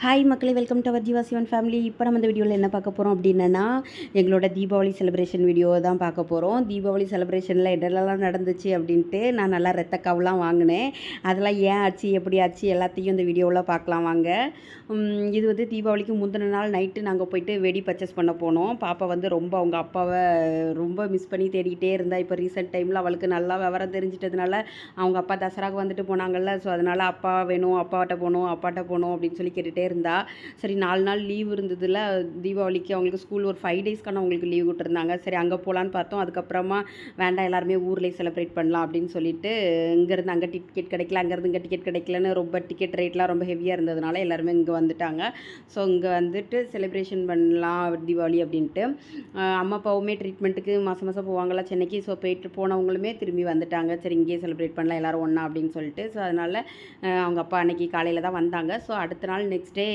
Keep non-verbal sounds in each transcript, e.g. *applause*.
Hi மக்களே welcome to our Jeeva Sivan family இப்போ நம்ம இந்த வீடியோவில் என்ன பார்க்க போகிறோம் அப்படின்னா எங்களோட தீபாவளி செலிப்ரேஷன் வீடியோ தான் பார்க்க போகிறோம் தீபாவளி செலிப்ரேஷனில் என்னெல்லாம் நடந்துச்சு அப்படின்ட்டு நான் நல்லா ரெத்தக்காவெலாம் வாங்கினேன். அதெல்லாம் ஏன் ஆச்சு எப்படி ஆச்சு எல்லாத்தையும் இந்த வீடியோவில் பார்க்கலாம் வாங்க. இது வந்து தீபாவளிக்கு முந்தின நாள் நைட்டு நாங்கள் போயிட்டு வெடி பர்ச்சேஸ் பண்ண போனோம். பாப்பா வந்து ரொம்ப அவங்க அப்பாவை ரொம்ப மிஸ் பண்ணி தேடிக்கிட்டே இருந்தா. இப்போ ரீசெண்ட் டைமில் அவளுக்கு நல்லா விவரம் தெரிஞ்சிட்டதுனால அவங்க அப்பா தசராக்கு வந்துட்டு போனாங்கல்ல. ஸோ அதனால் அப்பா வேணும் அப்பாட்ட போகணும் அப்பாட்ட போகணும் அப்படின்னு சொல்லி கேட்டுகிட்டே இருந்தா. சரி நாலு நாள் லீவ் இருந்ததில் தீபாவளிக்கு அவங்களுக்கு ஸ்கூல் ஒரு ஃபைவ் டேஸ்க்கான அவங்களுக்கு லீவ் விட்டுருந்தாங்க சரி அங்கே போகலான்னு பார்த்தோம். அதுக்கப்புறமா வேண்டாம் எல்லாருமே ஊர்லேயே செலிப்ரேட் பண்ணலாம் அப்படின்னு சொல்லிட்டு இங்கேருந்து அங்கே டிக்கெட் கிடைக்கல அங்கேருந்து இங்கே டிக்கெட் கிடைக்கலன்னு ரொம்ப டிக்கெட் ரேட்லாம் ரொம்ப ஹெவியாக இருந்ததுனால எல்லாருமே இங்கே வந்துட்டாங்க. ஸோ இங்கே வந்துட்டு செலிப்ரேஷன் பண்ணலாம் தீபாவளி அப்படின்ட்டு. அம்மா அப்பாவுமே ட்ரீட்மெண்ட்டுக்கு மாதம் மாதம் போவாங்களா சென்னைக்கு. ஸோ போயிட்டு போனவங்களுமே திரும்பி வந்துட்டாங்க. சரி இங்கேயே செலிப்ரேட் பண்ணலாம் எல்லோரும் ஒன்றா அப்படின்னு சொல்லிட்டு. ஸோ அதனால் அவங்க அப்பா அன்னைக்கு காலையில் தான் வந்தாங்க. ஸோ அடுத்த நாள் நெக்ஸ்ட் டே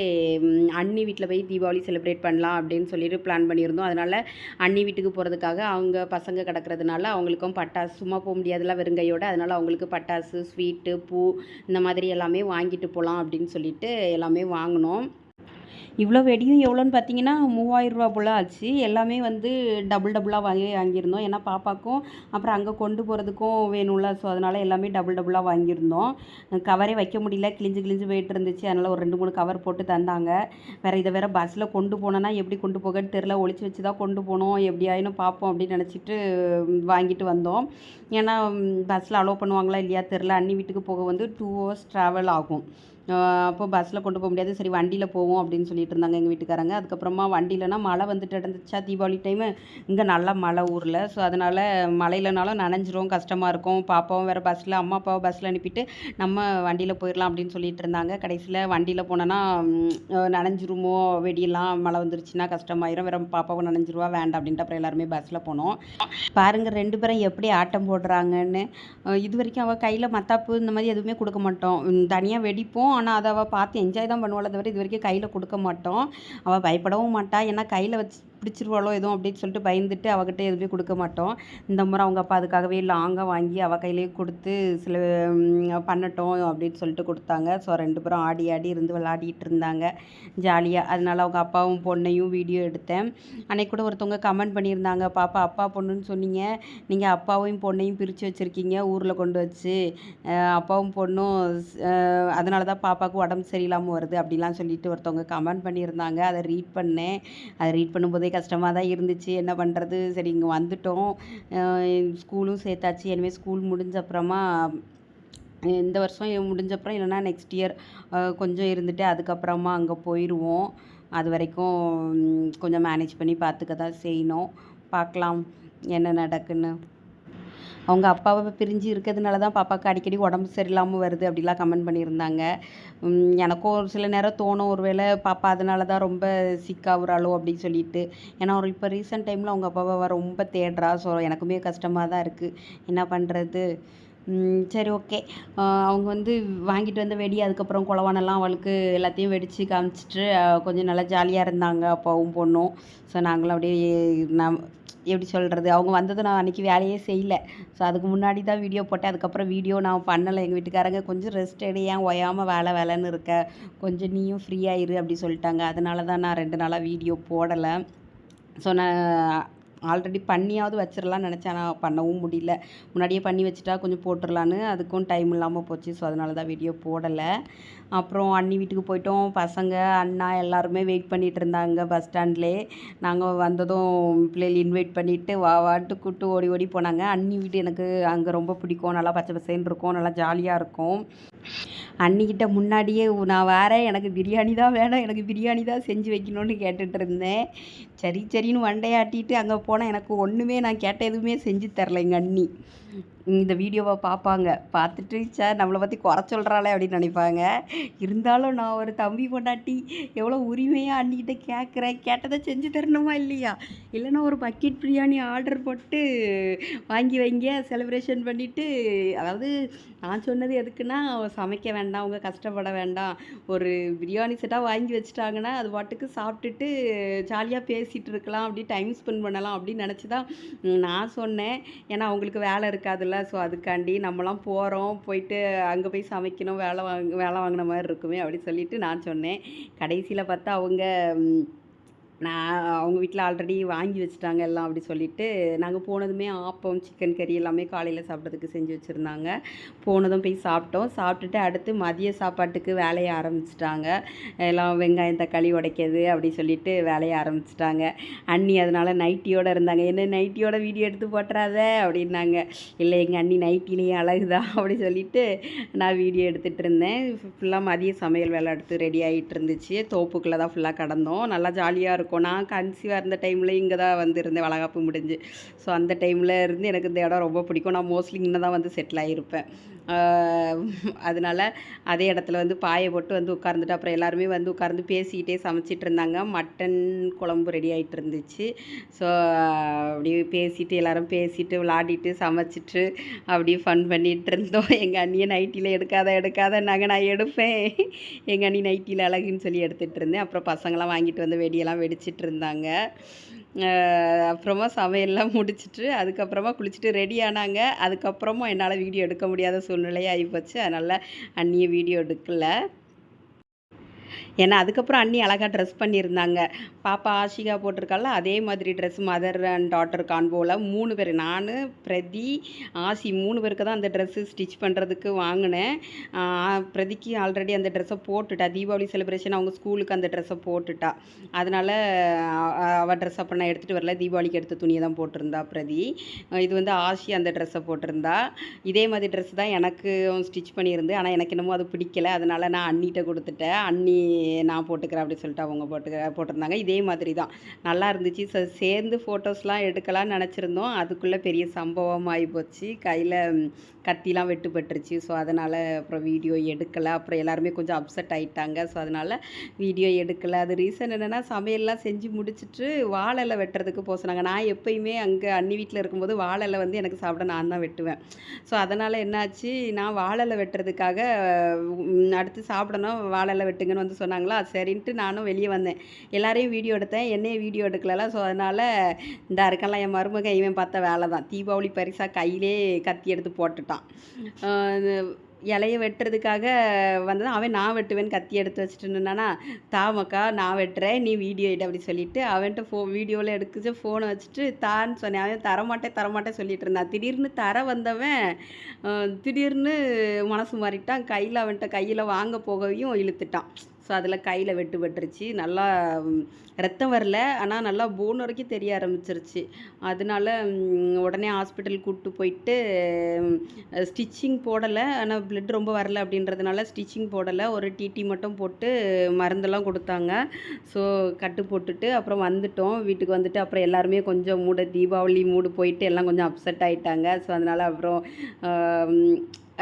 அண்ணி வீட்டில் போய் தீபாவளி செலிப்ரேட் பண்ணலாம் அப்படின்னு சொல்லிட்டு பிளான் பண்ணியிருந்தோம். அதனால் அண்ணி வீட்டுக்கு போகிறதுக்காக அவங்க பசங்க கிடக்கிறதுனால அவங்களுக்கும் பட்டாசு சும்மா போக முடியாதுல வெறுங்கையோட. அதனால் அவங்களுக்கு பட்டாசு ஸ்வீட்டு பூ இந்த மாதிரி எல்லாமே வாங்கிட்டு போகலாம் அப்படின்னு சொல்லிட்டு எல்லாமே வாங்கினோம். இவ்வளோ வெடியும் எவ்வளோன்னு பார்த்தீங்கன்னா மூவாயிரம் ரூபா போல் ஆச்சு. எல்லாமே வந்து டபுள் டபுளாக வாங்கி வாங்கியிருந்தோம். ஏன்னா பாப்பாக்கும் அப்புறம் அங்கே கொண்டு போகிறதுக்கும் வேணும்ல. ஸோ அதனால் எல்லாமே டபுள் டபுளாக வாங்கியிருந்தோம். கவரே வைக்க முடியல. கிழிஞ்சு கிழிஞ்சு போயிட்டு இருந்துச்சு. அதனால் ஒரு ரெண்டு மூணு கவர் போட்டு தந்தாங்க. வேறு இதை வேறு பஸ்ஸில் கொண்டு போனோன்னா எப்படி கொண்டு போகன்னு தெரில ஒழிச்சு வச்சு தான் கொண்டு போனோம். எப்படி ஆயினும் பார்ப்போம் அப்படின்னு நினச்சிட்டு வாங்கிட்டு வந்தோம். ஏன்னா பஸ்ஸில் அலோவ் பண்ணுவாங்களா இல்லையா தெரில அண்ணி வீட்டுக்கு போக வந்து டூ ஹவர்ஸ் ட்ராவல் ஆகும். அப்போது அப்போ பஸ்ஸில் கொண்டு போக முடியாது. சரி வண்டியில் போவோம் அப்படின்னு சொல்லிட்டு இருந்தாங்க எங்கள் வீட்டுக்காரங்க. அதுக்கப்புறமா வண்டியிலனா மழை வந்துட்டு இருந்துச்சா? தீபாவளி டைமு இங்கே நல்லா மழை ஊரில். ஸோ அதனால் மழையிலனாலும் நனைஞ்சிரும் கஷ்டமாக இருக்கும். பாப்பாவும் வேறு பஸ்ஸில் அம்மா அப்பாவை பஸ்ஸில் அனுப்பிட்டு நம்ம வண்டியில் போயிடலாம் அப்படின்னு சொல்லிட்டு இருந்தாங்க. கடைசியில் வண்டியில் போனோன்னா நனைஞ்சிருமோ? வெடியெல்லாம் மழை வந்துருச்சுன்னா கஷ்டமாயிரும். வேறு பாப்பாவும் நனைஞ்சிருவா வேண்டாம் அப்படின்ட்டு அப்புறம் எல்லாருமே பஸ்ஸில் போனோம். பாருங்க ரெண்டு பேரும் எப்படி ஆட்டம் போடுறாங்கன்னு. இது வரைக்கும் அவள் கையில் மத்தாப்பு இந்த மாதிரி எதுவுமே கொடுக்க மாட்டோம். தனியாக வெடிப்போம். ஆனால் அதை அவள் பார்த்து என்ஜாய் தான் பண்ணுவாள் தவிர இது வரைக்கும் கையில் கொடுக்க மாட்டோம். அவள் பயப்படவும் மாட்டாள் ஏன்னா கையில் வச்சு பிடிச்சிருவாளோ எதுவும் அப்படின்னு சொல்லிட்டு பயந்துட்டு அவகிட்ட எதுவுமே கொடுக்க மாட்டோம். இந்த முறை அவங்க அப்பா அதுக்காகவே லாங்காக வாங்கி அவள் கையிலேயே கொடுத்து சில பண்ணட்டும் அப்படின்னு சொல்லிட்டு கொடுத்தாங்க. ஸோ ரெண்டு பேரும் ஆடி ஆடி இருந்து விளையாடிட்டு இருந்தாங்க. ஜாலியாக அதனால அவங்க அப்பாவும் பொண்ணையும் வீடியோ எடுத்தேன். அன்னைக்கு கூட ஒருத்தவங்க கமெண்ட் பண்ணியிருந்தாங்க. பாப்பா அப்பா பொண்ணுன்னு சொன்னீங்க. நீங்கள் அப்பாவையும் பொண்ணையும் பிரித்து வச்சுருக்கீங்க. ஊரில் கொண்டு வச்சு அப்பாவும் பொண்ணும் அதனால தான் பாப்பாவுக்கு உடம்பு சரியில்லாமல் வருது அப்படிலாம் சொல்லிட்டு ஒருத்தவங்க கமெண்ட் பண்ணியிருந்தாங்க. அதை ரீட் பண்ணேன். அதை ரீட் பண்ணும்போது கஷ்டமாக தான் இருந்துச்சு. என்ன பண்ணுறது சரி இங்கே வந்துட்டோம். ஸ்கூலும் சேர்த்தாச்சு. இனிமேல் ஸ்கூல் முடிஞ்ச அப்புறமா இந்த வருஷம் முடிஞ்சப்புறம் இல்லைன்னா நெக்ஸ்ட் இயர் கொஞ்சம் இருந்துட்டு அதுக்கப்புறமா அங்கே போயிடுவோம் அது வரைக்கும் கொஞ்சம் மேனேஜ் பண்ணி பார்த்துக்க தான் செய்யணும். பார்க்கலாம் என்ன நடக்குன்னு. அவங்க அப்பாவை பிரிஞ்சு இருக்கிறதுனால தான் பாப்பாவுக்கு அடிக்கடி உடம்பு சரியில்லாமல் வருது அப்படிலாம் கமெண்ட் பண்ணியிருந்தாங்க. எனக்கும் ஒரு சில நேரம் தோணும். ஒருவேளை பாப்பா அதனால தான் ரொம்ப சிக்காகுறாளோ அப்படின்னு சொல்லிட்டு. ஏன்னா ஒரு இப்போ ரீசெண்ட் டைமில் அவங்க அப்பாவை ரொம்ப தேடுறா. ஸோ எனக்குமே கஷ்டமாக தான் இருக்குது என்ன பண்ணுறது சரி ஓகே அவங்க வந்து வாங்கிட்டு வந்த வெடி அதுக்கப்புறம் குளவானெல்லாம் அவளுக்கு எல்லாத்தையும் வெடித்து காமிச்சிட்டு கொஞ்சம் நல்லா ஜாலியாக இருந்தாங்க. அப்பாவும் பொண்ணும். ஸோ நாங்களும் அப்படியே நம் எப்படி சொல்கிறது அவங்க வந்தது நான் அன்றைக்கி வேலையே செய்யலை. ஸோ அதுக்கு முன்னாடி தான் வீடியோ போட்டேன். அதுக்கப்புறம் வீடியோ நான் பண்ணலை. எங்கள் வீட்டுக்காரங்க கொஞ்சம் ரெஸ்ட் எடு ஏன் ஓயாமல் வேலை வேலைன்னு இருக்க? கொஞ்சம் நீயும் ஃப்ரீயாயிரு அப்படி சொல்லிட்டாங்க. அதனால தான் நான் ரெண்டு நாளாக வீடியோ போடலை. ஸோ நான் ஆல்ரெடி பண்ணியாவது வச்சிடலாம்னு நினச்சேன். ஆனால் பண்ணவும் முடியல. முன்னாடியே பண்ணி வச்சுட்டா கொஞ்சம் போட்டுடலான்னு அதுக்கும் டைம் இல்லாமல் போச்சு. ஸோ அதனால தான் வீடியோ போடலை. அப்புறம் அண்ணி வீட்டுக்கு போயிட்டோம். பசங்க அண்ணா எல்லாருமே வெயிட் பண்ணிட்டு இருந்தாங்க பஸ் ஸ்டாண்ட்லேயே நாங்கள் வந்ததும் பிள்ளைகள் இன்வைட் பண்ணிவிட்டு வா வாட்டு கூப்பிட்டு ஓடி ஓடி போனாங்க. அண்ணி வீடு எனக்கு அங்கே ரொம்ப பிடிக்கும். நல்லா பச்சை பசேன்னு இருக்கும். நல்லா ஜாலியாக இருக்கும். அண்ணிக்கிட்ட முன்னாடியே நான் வேறே எனக்கு பிரியாணி தான் வேணும். எனக்கு பிரியாணி தான் செஞ்சு வைக்கணும்னு கேட்டுட்டு இருந்தேன். சரி சரின்னு வண்டையாட்டிட்டு அங்கே போனால் எனக்கு ஒன்றுமே நான் கேட்ட எதுவுமே செஞ்சு தரல எங்கள் அண்ணி. இந்த வீடியோவை பார்ப்பாங்க. பார்த்துட்டு சார் நம்மளை பற்றி குறை சொல்கிறாளே அப்படின்னு நினைப்பாங்க. இருந்தாலும் நான் ஒரு தம்பி பொண்டாட்டி எவ்வளோ உரிமையாக அண்ணிக்கிட்ட கேட்குறேன் கேட்டதை செஞ்சு தரணுமா இல்லையா? இல்லைன்னா ஒரு பக்கெட் பிரியாணி ஆர்டர் போட்டு வாங்கி வைங்க செலிப்ரேஷன் பண்ணிவிட்டு அதாவது நான் சொன்னது எதுக்குன்னா சமைக்க வேண்டாம் அவங்க கஷ்டப்பட வேண்டாம். ஒரு பிரியாணி செட்டாக வாங்கி வச்சுட்டாங்கன்னா அது பாட்டுக்கு சாப்பிட்டுட்டு ஜாலியாக பேசிகிட்டு இருக்கலாம் அப்படி டைம் ஸ்பெண்ட் பண்ணலாம் அப்படின்னு நினச்சி தான் நான் சொன்னேன். ஏன்னா அவங்களுக்கு வேலை இருக்காதுல்ல. இருக்கும்ல ஸோ அதுக்காண்டி நம்மலாம் போகிறோம் போயிட்டு அங்கே போய் சமைக்கணும் வேலை வாங்க வேலை வாங்கின மாதிரி இருக்குமே அப்படி சொல்லிவிட்டு நான் சொன்னேன். கடைசியில் பார்த்தா அவங்க நான் அவங்க வீட்டில் ஆல்ரெடி வாங்கி வச்சுட்டாங்க எல்லாம் அப்படி சொல்லிட்டு நாங்கள் போனதுமே ஆப்பம் சிக்கன் கறி எல்லாமே காலையில் சாப்பிட்றதுக்கு செஞ்சு வச்சுருந்தாங்க. போனதும் போய் சாப்பிட்டோம். சாப்பிட்டுட்டு அடுத்து மதிய சாப்பாட்டுக்கு வேலையை ஆரம்பிச்சிட்டாங்க. எல்லாம் வெங்காயம் தக்காளி உடைக்கிறது அப்படி சொல்லிட்டு வேலையை ஆரம்பிச்சிட்டாங்க. அண்ணி அதனால் நைட்டியோடு இருந்தாங்க. என்ன நைட்டியோட வீடியோ எடுத்து போட்டுறாத? அப்படின்னாங்க. இல்லை எங்கள் அண்ணி நைட்டிலேயே அழகுதா? அப்படி சொல்லிட்டு நான் வீடியோ எடுத்துகிட்டு இருந்தேன். ஃபுல்லாக மதிய சமையல் வேலை எடுத்து ரெடி ஆகிட்டு இருந்துச்சு. தோப்புக்குள்ளே தான் ஃபுல்லாக கடந்தோம். நல்லா ஜாலியாக இருக்கும். நான் கன்சீவாக இருந்த டைமில் இங்கே தான் வந்து இருந்தேன் வளகாப்பு முடிஞ்சு. ஸோ அந்த டைமில் இருந்து எனக்கு இந்த இடம் ரொம்ப பிடிக்கும். நான் மோஸ்ட்லி இங்கே தான் வந்து செட்டில் ஆகியிருப்பேன் அதனால் அதனால அதே இடத்துல வந்து பாயை போட்டு வந்து உட்கார்ந்துட்டு அப்புறம் எல்லாருமே வந்து உட்கார்ந்து பேசிக்கிட்டே சமைச்சிட்டு இருந்தாங்க. மட்டன் குழம்பு ரெடி ஆகிட்டு இருந்துச்சு. ஸோ அப்படியே பேசிட்டு எல்லாரும் பேசிட்டு விளாடிட்டு சமைச்சிட்டு அப்படியே ஃபன் பண்ணிகிட்டு இருந்தோம். எங்கள் அண்ணியை நைட்டியில் எடுக்காத எடுக்காத நாங்கள் நான் எடுப்பேன். எங்கள் அண்ணி நைட்டியில் அழகுன்னு சொல்லி எடுத்துகிட்டு இருந்தேன். அப்புறம் பசங்களாம் வாங்கிட்டு வந்து வெடியெல்லாம் வெடிச்சிட்டு இருந்தாங்க அப்புறமா சமையல்லாம் முடிச்சிட்டு அதுக்கப்புறமா குளிச்சுட்டு ரெடி ஆனாங்க. அதுக்கப்புறமா என்னால் வீடியோ எடுக்க முடியாத சூழ்நிலை ஆகிப்போச்சு அதனால் அண்ணியை வீடியோ எடுக்கல. ஏன்னா அதுக்கப்புறம் அண்ணி அழகாக ட்ரெஸ் பண்ணியிருந்தாங்க. பாப்பா ஆஷிகா போட்டிருக்கால அதே மாதிரி ட்ரெஸ் மதர் அண்ட் டாட்டர் கான்போவில் மூணு பேர். நான் பிரதி ஆசி மூணு பேருக்கு தான் அந்த ட்ரெஸ்ஸு ஸ்டிச் பண்ணுறதுக்கு வாங்கினேன். பிரதிக்கு ஆல்ரெடி அந்த ட்ரெஸ்ஸை போட்டுட்டா. தீபாவளி செலிப்ரேஷன் அவங்க ஸ்கூலுக்கு அந்த ட்ரெஸ்ஸை போட்டுட்டா. அதனால் அவள் ட்ரெஸ் அப்போ நான் எடுத்துகிட்டு வரல. தீபாவளிக்கு எடுத்த துணியை தான் போட்டிருந்தா பிரதி. இது வந்து ஆஷி அந்த ட்ரெஸ்ஸை போட்டிருந்தா. இதே மாதிரி ட்ரெஸ் தான் எனக்கு ஸ்டிச் பண்ணியிருந்து. ஆனால் எனக்கு என்னமோ அது பிடிக்கல. அதனால் நான் அண்ணிகிட்ட கொடுத்துட்டேன். அண்ணி நான் போட்டுக்கிறேன் அப்படி சொல்லிட்டு அவங்க போட்டுக்க போட்டிருந்தாங்க. இதே மாதிரி தான் நல்லா இருந்துச்சு. ச சேர்ந்து ஃபோட்டோஸ்லாம் எடுக்கலாம்னு நினச்சிருந்தோம். அதுக்குள்ளே பெரிய சம்பவம் ஆகி போச்சு கையில் கத்திலாம் வெட்டுப்பட்டுருச்சு. ஸோ அதனால் அப்புறம் வீடியோ எடுக்கலை. அப்புறம் எல்லாருமே கொஞ்சம் அப்செட் ஆயிட்டாங்க. ஸோ அதனால் வீடியோ எடுக்கலை. அது ரீசன் என்னென்னா சமையல்லாம் செஞ்சு முடிச்சிட்டு வாழலை வெட்டுறதுக்கு போசினாங்க சொன்னாங்க. நான் எப்பயுமே அங்கே அண்ணி வீட்டில் இருக்கும்போது வாழலை வந்து எனக்கு சாப்பிட நான் தான் வெட்டுவேன். ஸோ அதனால் என்னாச்சு? நான் வாழலை வெட்டுறதுக்காக அடுத்து சாப்பிடணும். வாழலை வெட்டுங்கன்னு வந்து சொன்னாங்களா? சரின்ட்டு நானும் வெளியே வந்தேன். எல்லாரையும் வீடியோ எடுத்தேன். என்னையும் வீடியோ எடுக்கலலாம் ஸோ அதனால் இந்த இருக்கலாம் என் மருமகன் இவன் பார்த்த வேலை தான். தீபாவளி பரிசாக கையிலே கத்தி எடுத்து போட்டுட்டான். இலையை வெட்டுறதுக்காக வந்தது அவன் நான் வெட்டுவேன்னு கத்தி எடுத்து வச்சுட்டு இருந்தானா தாமக்கா நான் வெட்டுறேன். நீ வீடியோ எடு அப்படி சொல்லிட்டு அவன்கிட்ட ஃபோ வீடியோவில் எடுக்குச்சு ஃபோனை வச்சுட்டு தான்னு சொன்னேன். அவன் தரமாட்டேன் தரமாட்டேன் சொல்லிட்டு இருந்தான். திடீர்னு தர வந்தவன் திடீர்னு மனசு மாறிட்டான். கையில் அவன்கிட்ட கையில் வாங்க போகவும் இழுத்துட்டான். ஸோ அதில் கையில் வெட்டு பட்டுருச்சு நல்லா ரத்தம் வரல. ஆனால் நல்லா போன் வரைக்கும் தெரிய ஆரம்பிச்சிருச்சு. அதனால உடனே ஹாஸ்பிட்டல் கூப்பிட்டு போயிட்டு ஸ்டிச்சிங் போடலை. ஆனால் பிளட் ரொம்ப வரல அப்படின்றதுனால ஸ்டிச்சிங் போடலை. ஒரு டிடி மட்டும் போட்டு மருந்தெல்லாம் கொடுத்தாங்க. ஸோ கட்டு போட்டுட்டு அப்புறம் வந்துட்டோம். வீட்டுக்கு வந்துட்டு அப்புறம் எல்லாருமே கொஞ்சம் மூட தீபாவளி மூடு போயிட்டு எல்லாம் கொஞ்சம் அப்செட் ஆகிட்டாங்க ஸோ அதனால் அப்புறம்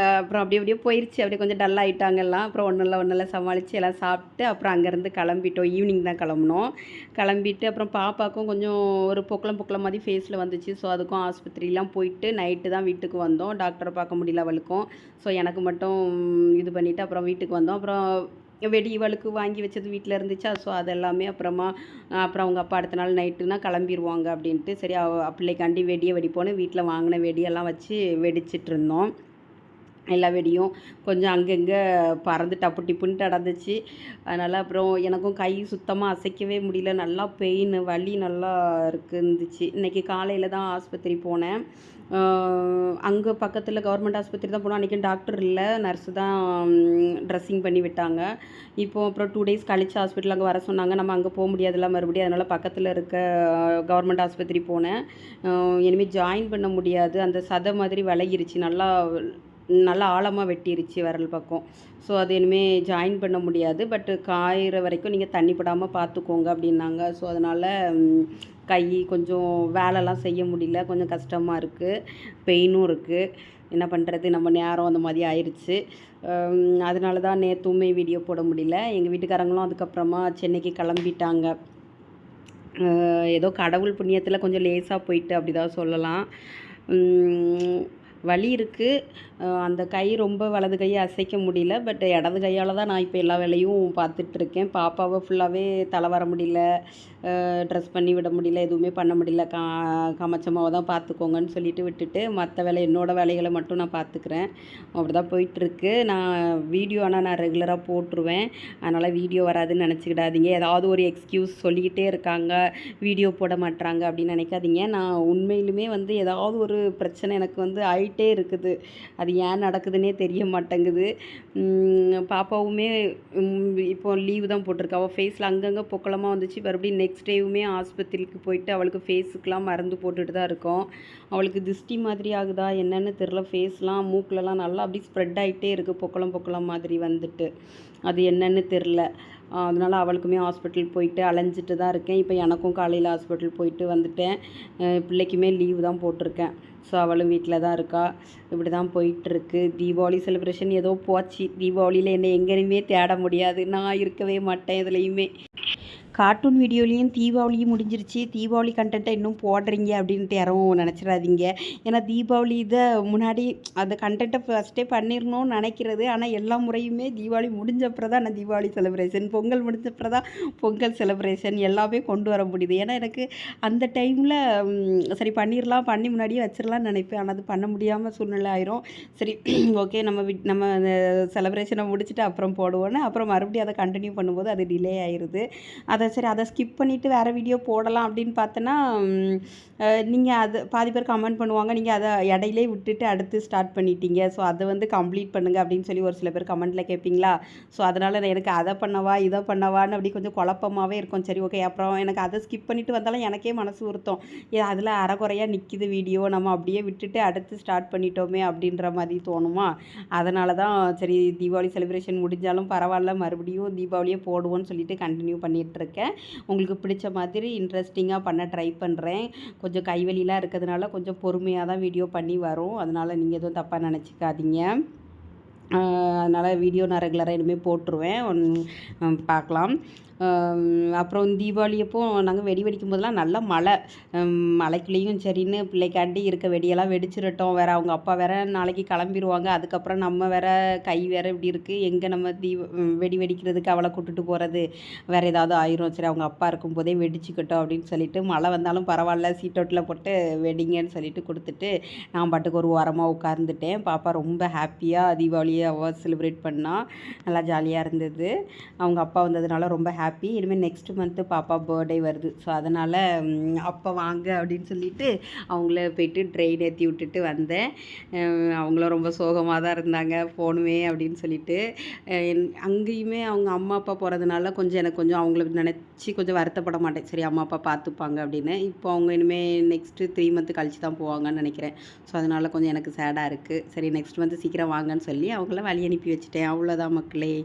அப்புறம் அப்படியே அப்படியே போயிடுச்சு அப்படியே கொஞ்சம் டல் ஆயிட்டாங்க எல்லாம். அப்புறம் ஒன்றும் இல்லை ஒன்றும் இல்லை சமாளித்து எல்லாம் சாப்பிட்டு அப்புறம் அங்கேருந்து கிளம்பிட்டோம். ஈவினிங் தான் கிளம்புனோம். கிளம்பிட்டு அப்புறம் பாப்பாக்கும் கொஞ்சம் ஒரு பொக்கலம் பொக்கலம் மாதிரி ஃபேஸில் வந்துச்சு. ஸோ அதுக்கும் ஆஸ்பத்திரிலாம் போயிட்டு நைட்டு தான் வீட்டுக்கு வந்தோம். டாக்டரை பார்க்க முடியல அவளுக்கும். ஸோ எனக்கு மட்டும் இது பண்ணிவிட்டு அப்புறம் வீட்டுக்கு வந்தோம். அப்புறம் வெடி இவளுக்கு வாங்கி வச்சது வீட்டில் இருந்துச்சா? ஸோ அது எல்லாமே அப்புறமா அப்புறம் அவங்க அப்பா அடுத்த நாள் நைட்டுனா கிளம்பிடுவாங்க அப்படின்ட்டு. சரி அவ பிள்ளைக்காண்டி வெடியை வெடிப்போன்னு வீட்டில் வாங்கின வெடியெல்லாம் வச்சு வெடிச்சிட்டு இருந்தோம். எல்லா வெடியும் கொஞ்சம் அங்கங்கே பறந்து டப்பு டிப்புன்ட்டு நடந்துச்சு. அதனால் அப்புறம் எனக்கும் கை சுத்தமாக அசைக்கவே முடியல. நல்லா பெயின் வலி நல்லா இருக்கு இருந்துச்சு இன்றைக்கி காலையில் தான் ஆஸ்பத்திரி போனேன். அங்கே பக்கத்தில் கவர்மெண்ட் ஆஸ்பத்திரி தான் போனோம். அன்றைக்கி டாக்டர் இல்லை. நர்ஸு தான் ட்ரெஸ்ஸிங் பண்ணி விட்டாங்க. இப்போ அப்புறம் டூ டேஸ் கழிச்சு ஹாஸ்பிட்டல் அங்கே வர சொன்னாங்க. நம்ம அங்கே போக முடியாதுல மறுபடியும். அதனால் பக்கத்தில் இருக்க கவர்மெண்ட் ஆஸ்பத்திரி போனேன். இனிமேல் ஜாயின் பண்ண முடியாது. அந்த சதை மாதிரி விலகிருச்சு. நல்லா நல்லா ஆழமாக வெட்டிருச்சு விரல் பக்கம். ஸோ அது இனிமேல் ஜாயின் பண்ண முடியாது. பட்டு காயிற வரைக்கும் நீங்கள் தண்ணி படாமல் பார்த்துக்கோங்க அப்படின்னாங்க. ஸோ அதனால் கை கொஞ்சம் வேலைலாம் செய்ய முடியல. கொஞ்சம் கஷ்டமாக இருக்குது பெயினும் இருக்குது என்ன பண்ணுறது நம்ம நேரம் அந்த மாதிரி ஆயிடுச்சு அதனால தான் நேற்றுமே வீடியோ போட முடியல. எங்கள் வீட்டுக்காரங்களும் அதுக்கப்புறமா சென்னைக்கு கிளம்பிட்டாங்க. ஏதோ கடவுள் புண்ணியத்தில் கொஞ்சம் லேசாக போயிட்டு அப்படி தான் சொல்லலாம். வழி வலி இருக்குது அந்த கை ரொம்ப வலது கையை அசைக்க முடியல பட் இடது கையால் தான் நான் இப்போ எல்லா வேலையும் பார்த்துட்ருக்கேன் பாப்பாவை ஃபுல்லாகவே தலை வர முடியல ட்ரெஸ் பண்ணி விட முடியல எதுவுமே பண்ண முடியல. கா காமச்சம்மாவை தான் பார்த்துக்கோங்கன்னு சொல்லிட்டு விட்டுட்டு மற்ற வேலை என்னோடய வேலைகளை மட்டும் நான் பார்த்துக்கிறேன். அப்படி தான் போயிட்டுருக்கு. நான் வீடியோ ஆனால் நான் ரெகுலராக போட்டுருவேன். அதனால் வீடியோ வராதுன்னு நினச்சிக்கிடாதீங்க. ஏதாவது ஒரு எக்ஸ்கியூஸ் சொல்லிக்கிட்டே இருக்காங்க வீடியோ போட மாட்றாங்க அப்படின்னு நினைக்காதீங்க. நான் உண்மையிலுமே வந்து ஏதாவது ஒரு பிரச்சனை எனக்கு வந்து ஆயிட்டே இருக்குது. அது ஏன் நடக்குதுன்னே தெரிய மாட்டேங்குது. பாப்பாவுமே இப்போ லீவு தான் போட்டிருக்கா. அவள் ஃபேஸில் அங்கங்கே பொக்கலமாக வந்துச்சு. மறுபடியும் நெக்ஸ்ட் டேவுமே ஆஸ்பத்திரிக்கு போயிட்டு அவளுக்கு ஃபேஸுக்கெலாம் மருந்து போட்டுட்டு தான் இருக்கோம். அவளுக்கு திஷ்டி மாதிரி ஆகுதா என்னன்னு தெரில ஃபேஸ்லாம் மூக்கிலலாம் நல்லா அப்படியே ஸ்ப்ரெட் ஆகிட்டே இருக்குது பொக்கலம் பொக்கலம் மாதிரி வந்துட்டு. அது என்னன்னு தெரில. அதனால் அவளுக்குமே ஹாஸ்பிட்டல் போயிட்டு அலைஞ்சிட்டு தான் இருக்கேன். இப்போ எனக்கும் காலையில் ஹாஸ்பிட்டல் போயிட்டு வந்துட்டேன். பிள்ளைக்குமே லீவு தான் போட்டிருக்கேன். ஸோ அவளும் வீட்டில் தான் இருக்கா. இப்படி தான் போயிட்டுருக்கு. தீபாவளி செலிப்ரேஷன் ஏதோ போச்சு. தீபாவளியில் என்னை எங்கேயுமே தேட முடியாது. நான் இருக்கவே மாட்டேன் எதுலேயுமே. கார்ட்டூன் வீடியோலேயும் தீபாவளியும் முடிஞ்சிருச்சு. தீபாவளி கண்டென்ட்டை இன்னும் போடுறீங்க அப்படின்ட்டு யாரும் நினச்சிடாதீங்க. ஏன்னா தீபாவளி இதை முன்னாடி அந்த கண்டென்ட்டை ஃபஸ்ட்டே பண்ணிடணும்னு நினைக்கிறது. ஆனால் எல்லா முறையுமே தீபாவளி முடிஞ்சப்பறம் தான் நான் தீபாவளி செலிப்ரேஷன் பொங்கல் முடிஞ்சப்பறம் தான் பொங்கல் செலிப்ரேஷன் எல்லாமே கொண்டு வர முடியுது. ஏன்னா எனக்கு அந்த டைமில் சரி பண்ணிடலாம் பண்ணி முன்னாடியே வச்சிடலாம்னு நினைப்பேன். ஆனால் அது பண்ண முடியாமல் சூழ்நிலை ஆயிரும். சரி *clears throat* ஓகே நம்ம வி- நம்ம செலிப்ரேஷனை முடிச்சுட்டு அப்புறம் போடுவோன்னு அப்புறம் மறுபடியும் அதை கண்டினியூ பண்ணும்போது அது டிலே ஆயிடுது அதை சரி அதை ஸ்கிப் பண்ணிவிட்டு வேறு வீடியோ போடலாம் அப்படின்னு பார்த்தோன்னா நீங்கள் அது பாதி பேர் கமெண்ட் பண்ணுவாங்க. நீங்கள் அதை இடையிலே விட்டுட்டு அடுத்து ஸ்டார்ட் பண்ணிட்டீங்க. ஸோ அதை வந்து கம்ப்ளீட் பண்ணுங்கள் அப்படின்னு சொல்லி ஒரு சில பேர் கமெண்ட்டில் கேட்பீங்களா? ஸோ அதனால் எனக்கு அதை பண்ணவா இதை பண்ணவான்னு அப்படி கொஞ்சம் குழப்பமாகவே இருக்கும். சரி ஓகே அப்புறம் எனக்கு அதை ஸ்கிப் பண்ணிவிட்டு வந்தாலும் எனக்கே மனசு உறுத்தம். ஏன் அதில் அறகுறையாக நிற்கிது வீடியோ நம்ம அப்படியே விட்டுட்டு அடுத்து ஸ்டார்ட் பண்ணிட்டோமே அப்படின்ற மாதிரி தோணுமா? அதனால தான் சரி தீபாவளி செலிப்ரேஷன் முடிஞ்சாலும் பரவாயில்ல மறுபடியும் தீபாவளியே போடுவோன்னு சொல்லிட்டு கண்டினியூ பண்ணிகிட்ருக்கேன் உங்களுக்கு பிடிச்ச மாதிரி இன்ட்ரெஸ்டிங்காக பண்ண ட்ரை பண்ணுறேன் கொஞ்சம் கைவலிலாம் இருக்கிறதுனால கொஞ்சம் பொறுமையாக தான் வீடியோ பண்ணி வரும். அதனால் நீங்கள் எதுவும் தப்பாக நினச்சிக்காதீங்க. அதனால் வீடியோ நான் ரெகுலராக இனிமேல் போட்டுருவேன். ஒன்- பார்க்கலாம். அப்புறம் தீபாவளி அப்போ நாங்கள் வெடி வெடிக்கும் போதெல்லாம் நல்லா மழை. மழைக்குள்ளேயும் சரின்னு பிள்ளைக்காண்டி இருக்க வெடியெல்லாம் வெடிச்சிடட்டும். வேறு அவங்க அப்பா வேற நாளைக்கு கிளம்பிடுவாங்க அதுக்கப்புறம் நம்ம வேற கை வேற இப்படி இருக்குது எங்கே நம்ம தீப வெடி வெடிக்கிறதுக்கு அவளை கூட்டுட்டு போகிறது வேறு ஏதாவது ஆயிரும். சரி அவங்க அப்பா இருக்கும்போதே வெடிச்சுக்கட்டும் அப்படின்னு சொல்லிட்டு மழை வந்தாலும் பரவாயில்ல. சீட்டோட்டில் போட்டு வெடிங்கன்னு சொல்லிட்டு கொடுத்துட்டு நான் பாட்டுக்கு ஒரு ஓரமாக உட்கார்ந்துட்டேன். பாப்பா ரொம்ப ஹாப்பியாக தீபாவளியை அவள் செலிப்ரேட் பண்ணால் நல்லா ஜாலியாக இருந்தது. அவங்க அப்பா வந்ததுனால ரொம்ப ஹாப்பி இனிமேல் நெக்ஸ்ட் மந்த்து பாப்பா பர்த்டே வருது. ஸோ அதனால் அப்போ வாங்க அப்படின்னு சொல்லிட்டு அவங்கள போயிட்டு ட்ரெயின் ஏற்றி விட்டுட்டு வந்தேன். அவங்களும் ரொம்ப சோகமாக தான் இருந்தாங்க போகணுமே அப்படின்னு சொல்லிட்டு அங்கேயுமே அவங்க அம்மா அப்பா போகிறதுனால கொஞ்சம் எனக்கு கொஞ்சம் அவங்கள நினச்சி கொஞ்சம் வருத்தப்பட மாட்டேன். சரி அம்மா அப்பா பார்த்துப்பாங்க அப்படின்னு. இப்போ அவங்க இனிமேல் நெக்ஸ்ட்டு த்ரீ மந்த்து கழிச்சு தான் போவாங்கன்னு நினைக்கிறேன். ஸோ அதனால் கொஞ்சம் எனக்கு சேடாக இருக்குது சரி நெக்ஸ்ட் மந்த்து சீக்கிரம் வாங்கன்னு சொல்லி அவங்கள வழி அனுப்பி வச்சுட்டேன். அவ்வளோதான் மக்களே.